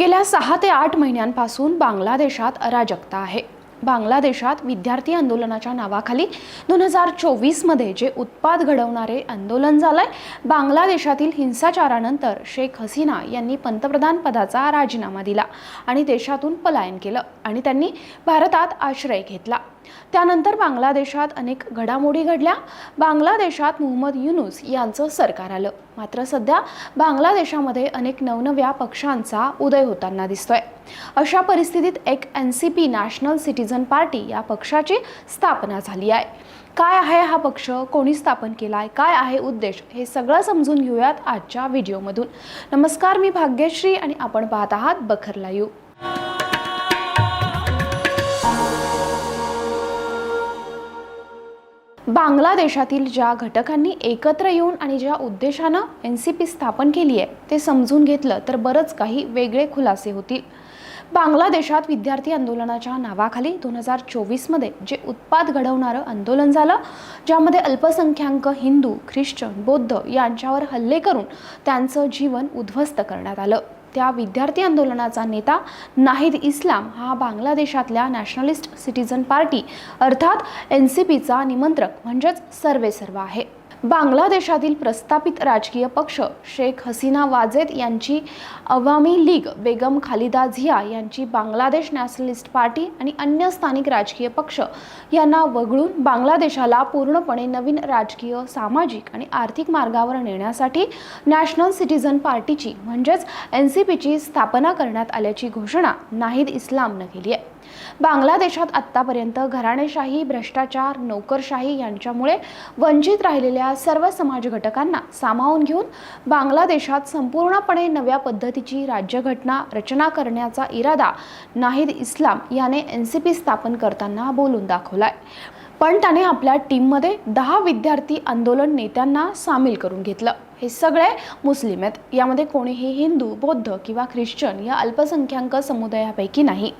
गेल्या सहा ते आठ महिन्यांपासून बांगलादेशात अराजकता आहे. बांगलादेशात विद्यार्थी आंदोलनाच्या नावाखाली दोन हजार चोवीसमध्ये जे उत्पाद घडवणारे आंदोलन झालंय बांगलादेशातील हिंसाचारानंतर शेख हसीना यांनी पंतप्रधान पदाचा राजीनामा दिला आणि देशातून पलायन केलं आणि त्यांनी भारतात आश्रय घेतला. त्यानंतर बांगलादेशात अनेक घडामोडी घडल्या. बांगलादेशात मोहम्मद युनुस यांचं सरकार आलं. मात्र सध्या बांगलादेशामध्ये अनेक नवनव्या पक्षांचा उदय होताना दिसतोय. अशा परिस्थितीत एक N C P national citizen party या पक्षाची स्थापना झाली आहे. काय आहे हा पक्ष? कोणी स्थापन केलाय? काय आहे उद्देश? हे सगळं समजून घेऊयात आजच्या व्हिडिओमधून. नमस्कार मी भाग्यश्री आणि आपण पाहत आहात बखर लाईव्ह. बांगलादेशातील ज्या घटकांनी एकत्र येऊन आणि ज्या उद्देशानं एन सी पी स्थापन केली आहे ते समजून घेतलं तर बरंच काही वेगळे खुलासे होतील. बांगलादेशात विद्यार्थी आंदोलनाच्या नावाखाली दोन हजार चोवीसमध्ये जे उत्पाद घडवणारं आंदोलन झालं ज्यामध्ये अल्पसंख्याक हिंदू ख्रिश्चन बौद्ध यांच्यावर हल्ले करून त्यांचं जीवन उद्ध्वस्त करण्यात आलं. त्या विद्यार्थी आंदोलनाचा नेता नाहिद इस्लाम हा बांगलादेशातल्या नॅशनलिस्ट सिटिझन पार्टी अर्थात एन सी पीचा निमंत्रक म्हणजेच सर्वेसर्व आहे. बांगलादेशातील प्रस्थापित राजकीय पक्ष शेख हसीना वाजेद यांची अवामी लीग बेगम खालिदा झिया यांची बांगलादेश नॅशनलिस्ट पार्टी आणि अन्य स्थानिक राजकीय पक्ष यांना वगळून बांगलादेशाला पूर्णपणे नवीन राजकीय सामाजिक आणि आर्थिक मार्गावर नेण्यासाठी नॅशनल सिटीझन पार्टीची म्हणजेच एन सी पीची स्थापना करण्यात आल्याची घोषणा नाहिद इस्लामनं केली आहे. बांगलादेशात आत्तापर्यंत घराणेशाही भ्रष्टाचार नोकरशाही यांच्यामुळे वंचित राहिलेल्या सर्व समाज घटकांना सामावून घेऊन बांगलादेशात संपूर्णपणे नव्या पद्धतीची राज्यघटना रचना करण्याचा इरादा नाहिद इस्लाम याने एन सी पी स्थापन करताना बोलून दाखवलाय. पण त्याने आपल्या टीममध्ये दहा विद्यार्थी आंदोलन नेत्यांना सामील करून घेतलं. हे सगळे मुस्लिम आहेत. यामध्ये कोणीही हिंदू बौद्ध किंवा ख्रिश्चन या अल्पसंख्याक समुदायापैकी नाही.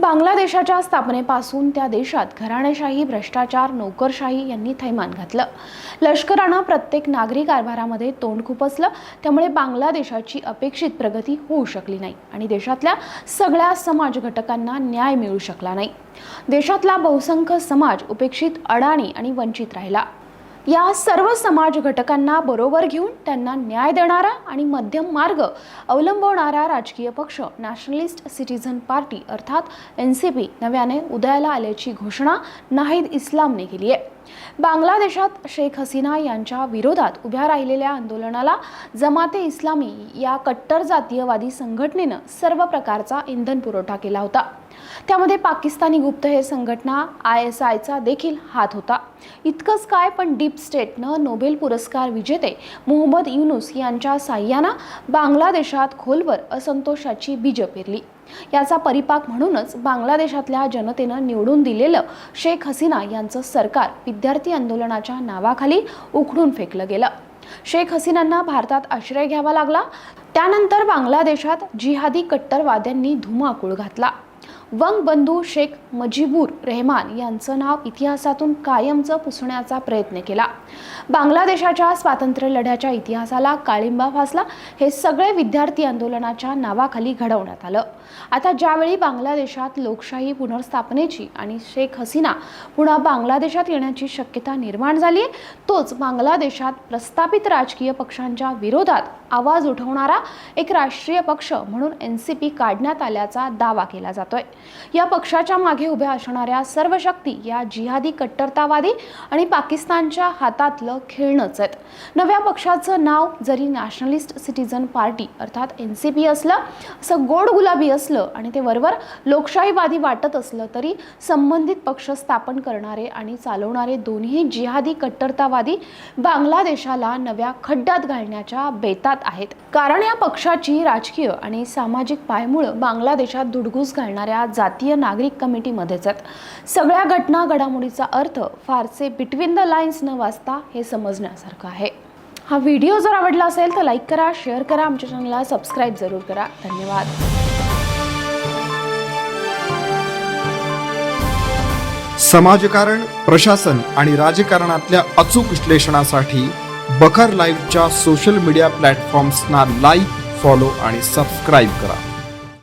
बांगलादेशाच्या स्थापनेपासून त्या देशात घराणेशाही भ्रष्टाचार नोकरशाही यांनी थैमान घातलं. लष्करानं प्रत्येक नागरी कारभारामध्ये तोंड खुपसलं. त्यामुळे बांगलादेशाची अपेक्षित प्रगती होऊ शकली नाही आणि देशातल्या सगळ्या समाज घटकांना न्याय मिळू शकला नाही. देशातला बहुसंख्य समाज उपेक्षित अडाणी आणि वंचित राहिला. या सर्व समाज घटकांना बरोबर घेऊन त्यांना न्याय देणारा आणि मध्यम मार्ग अवलंबवणारा राजकीय पक्ष नॅशनलिस्ट सिटीझन पार्टी अर्थात एन सी पी नव्याने उदयाला आल्याची घोषणा नाहिद इस्लामने केली आहे. बांगलादेशात शेख हसीना यांच्या विरोधात उभ्या राहिलेल्या आंदोलनाला जमाते इस्लामी या कट्टर जातीयवादी संघटनेनं सर्व प्रकारचा इंधन पुरवठा केला होता. त्यामध्ये पाकिस्तानी गुप्तहेर संघटना आय एस आयचा देखील हात होता. इतकंच काय पण डीप स्टेटनं नोबेल पुरस्कार विजेते मोहम्मद युनुस यांच्या साह्यानं बांगलादेशात खोलवर असंतोषाची बीजं पेरली. याचा परिपाक म्हणूनच बांगलादेशातल्या जनतेनं निवडून दिलेलं शेख हसीना यांचं सरकार विद्यार्थी आंदोलनाच्या नावाखाली उखडून फेकलं गेलं. शेख हसीनांना भारतात आश्रय घ्यावा लागला. त्यानंतर बांगलादेशात जिहादी कट्टरवाद्यांनी धुमाकूळ घातला. वंगबंधू शेख मजिबूर रेहमान यांचं नाव इतिहासातून कायमचं पुसण्याचा प्रयत्न केला. बांगलादेशाच्या स्वातंत्र्य लढ्याच्या इतिहासाला काळिंबा फासला हे सगळे विद्यार्थी आंदोलनाच्या नावाखाली घडवण्यात आलं. आता ज्यावेळी बांगलादेशात लोकशाही पुनर्स्थापनेची आणि शेख हसीना पुन्हा बांगलादेशात येण्याची शक्यता निर्माण झाली आहे तोच बांगलादेशात प्रस्थापित राजकीय पक्षांच्या विरोधात आवाज उठवणारा एक राष्ट्रीय पक्ष म्हणून एन सी पी काढण्यात आल्याचा दावा केला जातोय. या पक्षाच्या मागे उभ्या असणाऱ्या सर्व शक्ती या जिहादी कट्टरतावादी आणि पाकिस्तानच्या हातातलं खेळणंच आहेत. नव्या पक्षाचं नाव जरी नॅशनलिस्ट सिटीजन पार्टी अर्थात एन सी पी असलं असं गोड गुलाबी असलं आणि ते वरवर लोकशाहीवादी वाटत असलं तरी संबंधित पक्ष स्थापन करणारे आणि चालवणारे दोन्ही जिहादी कट्टरतावादी बांगलादेशाला नव्या खड्ड्यात घालण्याच्या बेतात आहेत. कारण या पक्षाची राजकीय आणि सामाजिक पायमुळं बांगलादेशात धुडगूस घालणाऱ्या जातीय नागरिक कमिटीमध्येच आहेत. सगळ्या घटना घडामोडीचा अर्थ फारसे बिटवीन द लाईन्स न वाचता हे समजण्यासारखं आहे. हा व्हिडिओ जर आवडला असेल तर लाईक करा शेअर करा आमच्या चॅनलला सबस्क्राईब जरूर करा. धन्यवाद. समाजकारण प्रशासन आणि राजकारणातल्या अचूक विश्लेषणासाठी बखर लाईव्हच्या सोशल मीडिया प्लॅटफॉर्म्सना लाईक फॉलो आणि सबस्क्राईब करा.